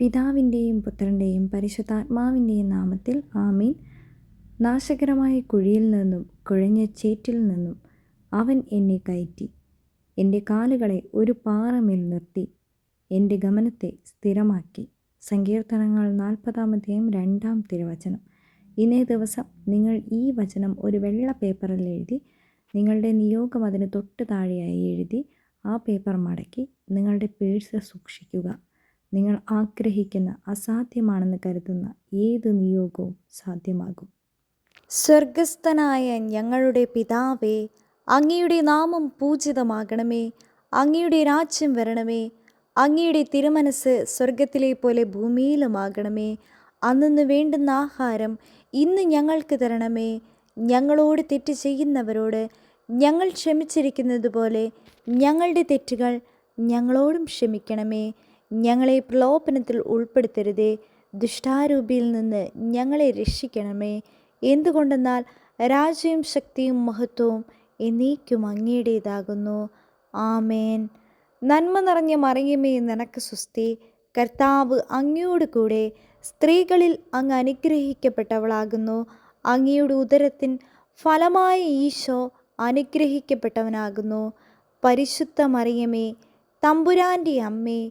പിതാവിന്റെയും പുത്രന്റെയും പരിശുദ്ധാത്മാവിന്റെയും നാമത്തിൽ ആമീൻ. നാശകരമായ കുഴിയിൽ നിന്നും കുഴഞ്ഞ ചേറ്റിൽ നിന്നും അവൻ എന്നെ കയറ്റി. എന്റെ കാലുകളെ ഒരു പാറമേൽ നിർത്തി. എന്റെ ഗമനത്തെ സ്ഥിരമാക്കി. സങ്കീർത്തനങ്ങൾ നാൽപ്പതാമത്തെയും രണ്ടാം തിരുവചനം. ഇന്നേ ദിവസം നിങ്ങൾ ഈ വചനം ഒരു വെള്ള പേപ്പറിൽ എഴുതി നിങ്ങളുടെ നിയോഗം അതിന് തൊട്ട് താഴെയായി എഴുതി ആ പേപ്പർ മടക്കി നിങ്ങളുടെ പേഴ്സ് സൂക്ഷിക്കുക. നിങ്ങൾ ആഗ്രഹിക്കുന്ന അസാധ്യമാണെന്ന് കരുതുന്ന ഏത് നിയോഗവും സാധ്യമാകും. സ്വർഗസ്ഥനായ ഞങ്ങളുടെ പിതാവേ അങ്ങയുടെ നാമം പൂജിതമാകണമേ അങ്ങയുടെ രാജ്യം വരണമേ അങ്ങയുടെ തിരുമനസ് സ്വർഗത്തിലെ പോലെ ഭൂമിയിലുമാകണമേ അന്നു വേണ്ടുന്ന ആഹാരം ഇന്ന് ഞങ്ങൾക്ക് തരണമേ ഞങ്ങളോട് തെറ്റ് ചെയ്യുന്നവരോട് ഞങ്ങൾ ക്ഷമിച്ചിരിക്കുന്നത് പോലെ ഞങ്ങളുടെ തെറ്റുകൾ ഞങ്ങളോടും ക്ഷമിക്കണമേ ഞങ്ങളെ പ്രലോഭനത്തിൽ ഉൾപ്പെടുത്തരുതേ. ദുഷ്ടാരൂപിയിൽ നിന്ന് ഞങ്ങളെ രക്ഷിക്കണമേ. എന്തുകൊണ്ടെന്നാൽ രാജ്യവും ശക്തിയും മഹത്വവും എന്നേക്കും അങ്ങയുടേതാകുന്നു. ആമേൻ. നന്മ നിറഞ്ഞ മറിയമേ നിനക്ക് സുസ്തി കർത്താവ് അങ്ങയോട് കൂടെ സ്ത്രീകളിൽ അങ്ങ് അനുഗ്രഹിക്കപ്പെട്ടവളാകുന്നു. അങ്ങയുടെ ഉദരത്തിൻ ഫലമായ ഈശോ അനുഗ്രഹിക്കപ്പെട്ടവനാകുന്നു. പരിശുദ്ധ മറിയമേ തമ്പുരാന്റെ അമ്മേ